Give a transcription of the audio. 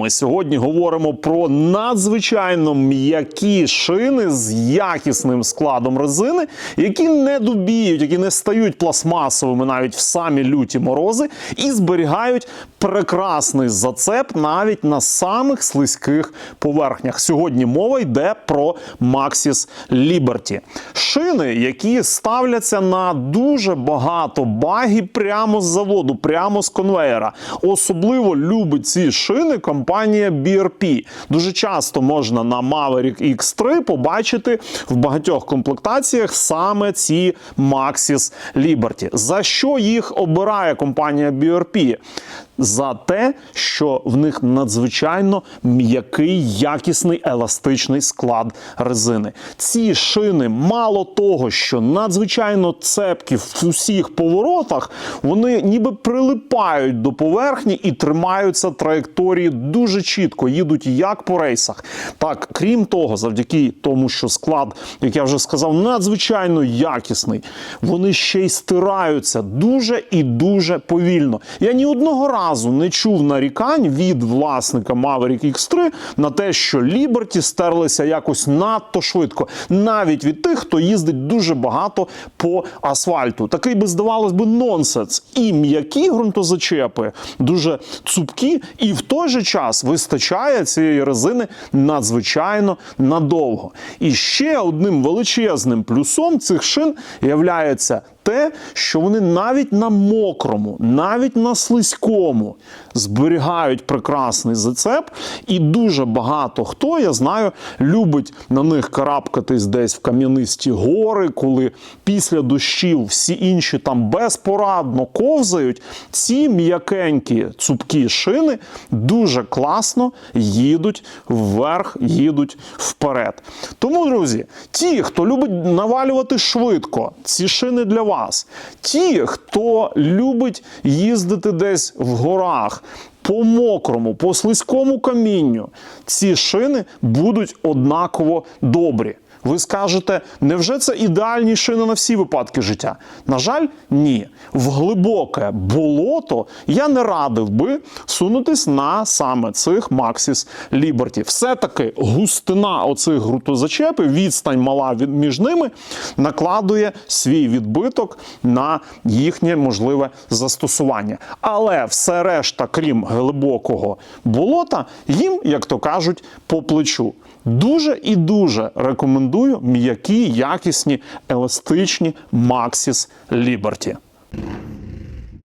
Ми сьогодні говоримо про надзвичайно м'які шини з якісним складом резини, які не дубіють, які не стають пластмасовими навіть в самі люті морози, і зберігають прекрасний зацеп навіть на самих слизьких поверхнях. Сьогодні мова йде про Maxis Liberty. Шини, які ставляться на дуже багато багів прямо з заводу, прямо з конвейера. Особливо любить ці шини компанія BRP. Дуже часто можна на Maverick X3 побачити в багатьох комплектаціях саме ці Maxis Liberty. За що їх обирає компанія BRP? За те, що в них надзвичайно м'який, якісний еластичний склад резини. Ці шини, мало того, що надзвичайно цепкі в усіх поворотах, вони ніби прилипають до поверхні і тримаються траєкторії дуже чітко, їдуть як по рейсах. Так, крім того, завдяки тому, що склад, як я вже сказав, надзвичайно якісний, вони ще й стираються дуже і дуже повільно. Я ні одного разу не чув нарікань від власника Maverick X3 на те, що Liberty стерлися якось надто швидко, навіть від тих, хто їздить дуже багато по асфальту. Такий би здавалось би нонсенс. І м'які ґрунтозачепи, дуже цупкі, і в той же час вистачає цієї резини надзвичайно надовго. І ще одним величезним плюсом цих шин являється те, що вони навіть на мокрому, навіть на слизькому зберігають прекрасний зацеп, і дуже багато хто, я знаю, любить на них карабкатись десь в кам'янисті гори, коли після дощів всі інші там безпорадно ковзають. Ці м'якенькі цупкі шини дуже класно їдуть вверх, їдуть вперед. Тому, друзі, ті, хто любить навалювати швидко, ці шини для вас. Ті, хто любить їздити десь в горах. По мокрому, по слизькому камінню ці шини будуть однаково добрі. Ви скажете, невже це ідеальні шини на всі випадки життя? На жаль, ні. В глибоке болото я не радив би сунутись на саме цих Maxis Liberty. Все-таки густина оцих ґрунтозачепів, відстань мала між ними, накладує свій відбиток на їхнє можливе застосування. Але все решта, крім глибокого болота, їм, як то кажуть, по плечу. Дуже і дуже рекомендую м'які, якісні, еластичні Maxis Liberty.